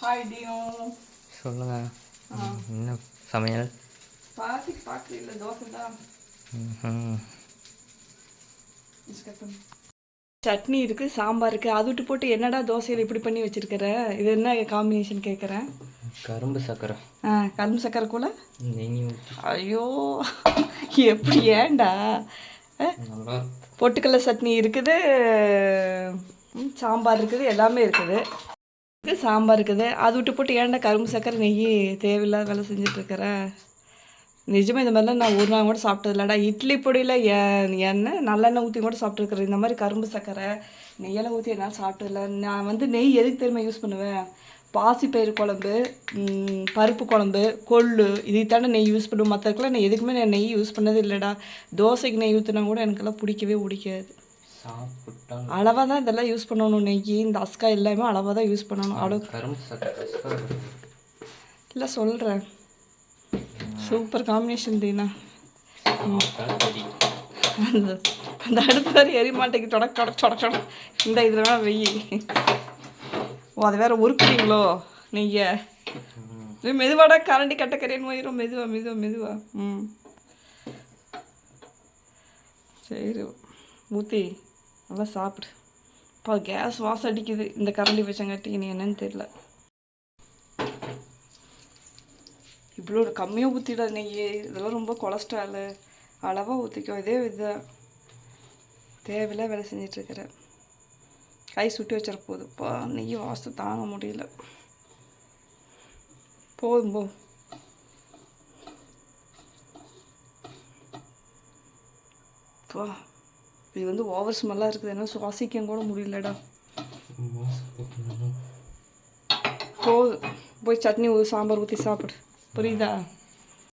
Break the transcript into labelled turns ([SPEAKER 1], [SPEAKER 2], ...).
[SPEAKER 1] Hi deo
[SPEAKER 2] சொல்லுங்க. என்ன சமையல்?
[SPEAKER 1] இல்லை தோசை தான். சட்னி இருக்கு சாம்பார் இருக்கு. அது விட்டு போட்டு என்னடா தோசையில் இப்படி பண்ணி வச்சிருக்கிற? இது என்ன காம்பினேஷன் கேட்குறேன்
[SPEAKER 2] கரும்பு சக்கரை.
[SPEAKER 1] ஆ கரும்பு சக்கரை கூட? ஐயோ எப்படி
[SPEAKER 2] இருக்கும்.
[SPEAKER 1] பொட்டுக்கடலை சட்னி இருக்குது சாம்பார் இருக்குது எல்லாமே இருக்குது. சாம்பார் இருக்குது. அது விட்டு போட்டு ஏன்டா கரும்பு சக்கரை நெய் தேவையில்லாத வேலை செஞ்சுட்டு நிஜமாக இந்த மாதிரிலாம் நான் ஒரு நாள் கூட சாப்பிட்டது இல்லைடா இட்லி பொடியில் எண்ணெய் நல்லெண்ணெய் ஊற்றி கூட சாப்பிட்ருக்குறேன் இந்த மாதிரி கரும்பு சக்கரை நெய்யெல்லாம் ஊற்றி என்னால் சாப்பிட்டதில்ல. நான் வந்து நெய் எதுக்கு தெரியுமா யூஸ் பண்ணுவேன்? பாசிப்பயிறு குழம்பு பருப்பு குழம்பு கொள்ளு இதுக்கு தானே நெய் யூஸ் பண்ணுவேன் மற்றதுக்கெல்லாம் நான் எதுக்குமே நான் நெய் யூஸ் பண்ணது இல்லைடா. தோசைக்கு நெய் ஊற்றினா கூட எனக்கெல்லாம் பிடிக்கவே பிடிக்காது. அளவாக தான் இதெல்லாம் யூஸ் பண்ணணும் நெய் இந்த அஸ்கா எல்லாமே அளவாக தான் யூஸ் பண்ணணும்
[SPEAKER 2] சக்கரை.
[SPEAKER 1] இல்லை சொல்கிறேன் சூப்பர் காம்பினேஷன் தீனா. அந்த அந்த அடுப்பு எரிய மாட்டேங்குது. தொடக் தொடக் தொடக் தொடக் இந்த இதில் வெயி. ஓ அதை வேற உருக்குறீங்களோ? நீங்கள் மெதுவாடா கரண்டி கட்ட கரையன் போயிடும் மெதுவா மெதுவா மெதுவா. ம். சரி. ஊற்றி நல்லா சாப்பிடு. இப்போ கேஸ் வாசம் அடிக்குது. இந்த கரண்டி வச்சங்காட்டி நீ என்னன்னு தெரியல. இவ்வளோ கம்மியாக ஊற்றிடாது நெய் இதெல்லாம் ரொம்ப கொலஸ்ட்ராலு. அளவாக ஊற்றிக்கும் இதே இதுதான் தேவையில்ல வேலை செஞ்சிட்ருக்கிறேன் கை சுட்டு வச்சிட போகுது இப்போ நெய் வாசம் தாங்க முடியல. போதும் போ. பா இது வந்து ஓவர் ஸ்மெல்லாக இருக்குது. என்ன சுவாசிக்க கூட முடியலடா. போதும். போய் சட்னி ஊ சாம்பார் ஊற்றி சாப்பிடு. புரியுதா?